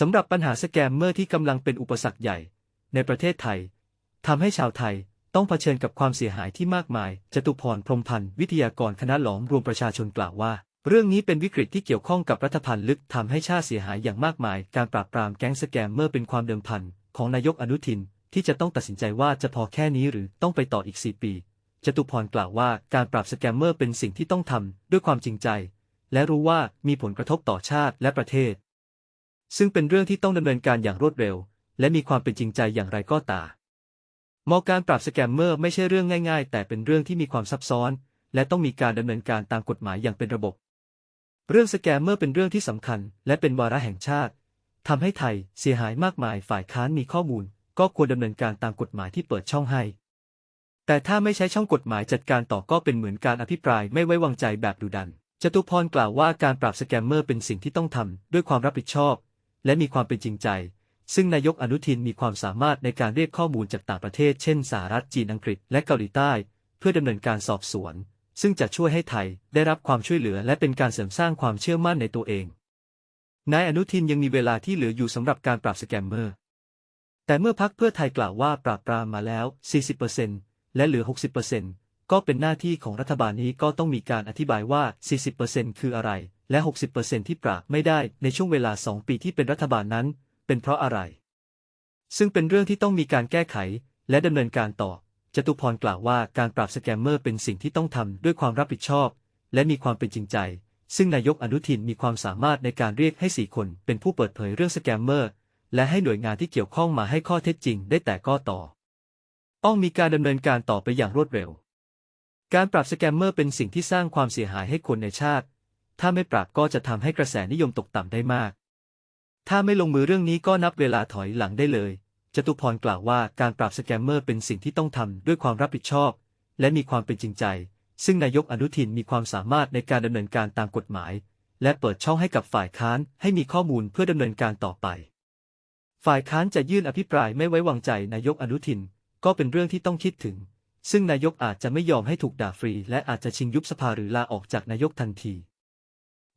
สำหรับปัญหาสแกมเมอร์ที่กำลังเป็นอุปสรรคใหญ่ ในประเทศไทยทำให้ชาวไทยต้องเผชิญกับความเสียหายที่มากมาย จตุพรพรมพันธ์วิทยากรคณะหลอมรวมประชาชนกล่าวว่า เรื่องนี้เป็นวิกฤตที่เกี่ยวข้องกับรัฐพันธ์ลึกทำให้ชาติเสียหายอย่างมากมาย การปราบปรามแก๊งสแกมเมอร์เป็นความเดิมพันของนายกอนุทิน ที่จะต้องตัดสินใจว่าจะพอแค่นี้หรือต้องไปต่ออีก 4 ปี จตุพรกล่าวว่าการปราบสแกมเมอร์เป็นสิ่งที่ต้องทำด้วยความจริงใจ และรู้ว่ามีผลกระทบต่อชาติและประเทศ ซึ่งเป็นเรื่องที่ต้องดำเนินการอย่างรวดเร็ว และมีความเป็นจริงใจอย่างไรก็ตามมองการปราบสแกมเมอร์ไม่ใช่เรื่องง่าย ๆ แต่เป็นเรื่องที่มีความซับซ้อน และต้องมีการดำเนินการตามกฎหมายอย่างเป็นระบบ เรื่องสแกมเมอร์เป็นเรื่องที่สำคัญ และเป็นวาระแห่งชาติทำให้ไทยเสียหายมากมายฝ่ายค้านมีข้อมูล ก็ควรดำเนินการตามกฎหมายที่เปิดช่องให้ แต่ถ้าไม่ใช้ช่องกฎหมายจัดการต่อก็เป็นเหมือนการอภิปรายไม่ไว้วางใจแบบดุดันจตุพรกล่าวว่าการปราบสแกมเมอร์เป็นสิ่งที่ต้องทำด้วยความรับผิดชอบ และมีความเป็นจริงใจ ซึ่งนายกอนุทินมีความสามารถในการเรียกข้อมูลจากต่างประเทศ เช่นสหรัฐจีนอังกฤษและเกาหลีใต้ เพื่อดำเนินการสอบสวน ซึ่งจะช่วยให้ไทยได้รับความช่วยเหลือและเป็นการเสริมสร้างความเชื่อมั่นในตัวเอง นายอนุทินยังมีเวลาที่เหลืออยู่สำหรับการปราบสแกมเมอร์ แต่เมื่อพักเพื่อไทยกล่าวว่าปราบปรามมาแล้ว 40%และเหลือ 60%ก็เป็นหน้าที่ของรัฐบาลนี้ก็ต้องมีการอธิบายว่า 40%คืออะไร และ 60%ที่ปราบไม่ได้ในช่วงเวลา 2 ปีที่เป็นรัฐบาลนั้น เป็นเพราะอะไร ซึ่งเป็นเรื่องที่ต้องมีการแก้ไข และดำเนินการต่อ จตุพรกล่าวว่าการปราบสแกมเมอร์เป็นสิ่งที่ต้องทำด้วยความรับผิดชอบ และมีความเป็นจริงใจ ซึ่งนายกอนุทินมีความสามารถในการเรียกให้สี่คนเป็นผู้เปิดเผยเรื่องสแกมเมอร์ และให้หน่วยงานที่เกี่ยวข้องมาให้ข้อเท็จจริงได้แต่ก็ต่อ ต้องมีการดำเนินการต่อไปอย่างรวดเร็ว การปราบสแกมเมอร์เป็นสิ่งที่สร้างความเสียหายให้คนในชาติ ถ้าไม่ปราบก็จะทำให้กระแสนิยมตกต่ำได้มาก ถ้าไม่ลงมือเรื่องนี้ก็นับเวลาถอยหลังได้เลย จตุพรกล่าวว่าการปราบสแกมเมอร์เป็นสิ่งที่ต้องทำด้วยความรับผิดชอบ และมีความเป็นจริงใจ ซึ่งนายกอนุทินมีความสามารถในการดำเนินการตามกฎหมาย และเปิดช่องให้กับฝ่ายค้านให้มีข้อมูลเพื่อดำเนินการต่อไป ฝ่ายค้านจะยื่นอภิปรายไม่ไว้วางใจนายกอนุทิน ก็เป็นเรื่องที่ต้องคิดถึงซึ่งนายกอาจจะไม่ยอมให้ถูกด่าฟรี และอาจจะชิงยุบสภาหรือลาออกจากนายกทันที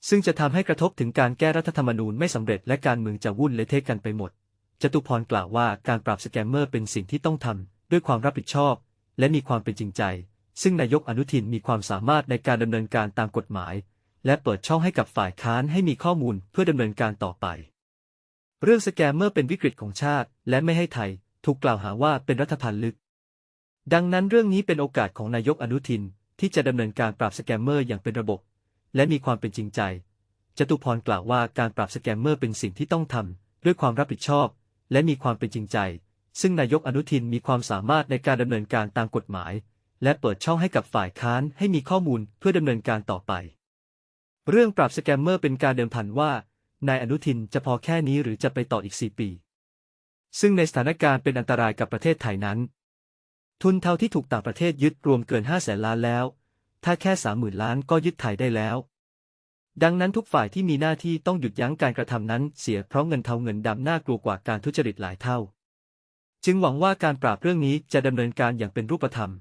ซึ่งจะทำให้กระทบถึงการแก้รัฐธรรมนูญไม่สำเร็จและการเมืองจะวุ่นเละเทะกันไปหมด จตุพรกล่าวว่าการปราบสแกมเมอร์เป็นสิ่งที่ต้องทำด้วยความรับผิดชอบ และมีความเป็นจริงใจ ซึ่งนายกอนุทินมีความสามารถในการดำเนินการตามกฎหมาย และเปิดช่องให้กับฝ่ายค้านให้มีข้อมูลเพื่อดำเนินการต่อไป เรื่องสแกมเมอร์เป็นวิกฤตของชาติ และไม่ให้ไทย ถูกกล่าวหาว่าเป็นรัฐพันธ์ลึก ดังนั้นเรื่องนี้เป็นโอกาสของนายกอนุทินที่จะดำเนินการปราบสแกมเมอร์อย่างเป็นระบบ และมีความเป็นจริงใจ จตุพรกล่าวว่าการปราบสแกมเมอร์เป็นสิ่งที่ต้องทำด้วยความรับผิดชอบ และมีความเป็นจริงใจ ซึ่งนายกอนุทินมีความสามารถในการดำเนินการตามกฎหมาย และเปิดช่องให้กับฝ่ายค้านให้มีข้อมูลเพื่อดำเนินการต่อไป เรื่องปราบสแกมเมอร์เป็นการเดิมพันว่านายอนุทินจะพอแค่นี้หรือจะไปต่ออีก4ปี ซึ่งในสถานการณ์เป็นอันตรายกับประเทศไทยนั้น ทุนเท่าที่ถูกต่างประเทศยึดรวมเกิน5แสนล้านแล้ว ถ้าแค่30,000ล้านก็ยึดไทยได้แล้ว ดังนั้นทุกฝ่ายที่มีหน้าที่ต้องหยุดยั้งการกระทำนั้นเสียเพราะเงินเทาเงินดำน่ากลัวกว่าการทุจริตหลายเท่า จึงหวังว่าการปราบเรื่องนี้จะดำเนินการอย่างเป็นรูปธรรม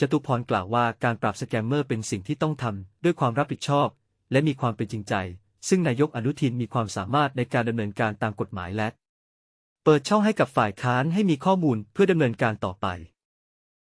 จตุพรกล่าวว่าการปราบสแกมเมอร์เป็นสิ่งที่ต้องทำด้วยความรับผิดชอบ และมีความเป็นจริงใจ ซึ่งนายกอนุทินมีความสามารถในการดำเนินการตามกฎหมายและ เปิดช่องให้กับฝ่ายค้านให้มีข้อมูลเพื่อดำเนินการต่อไป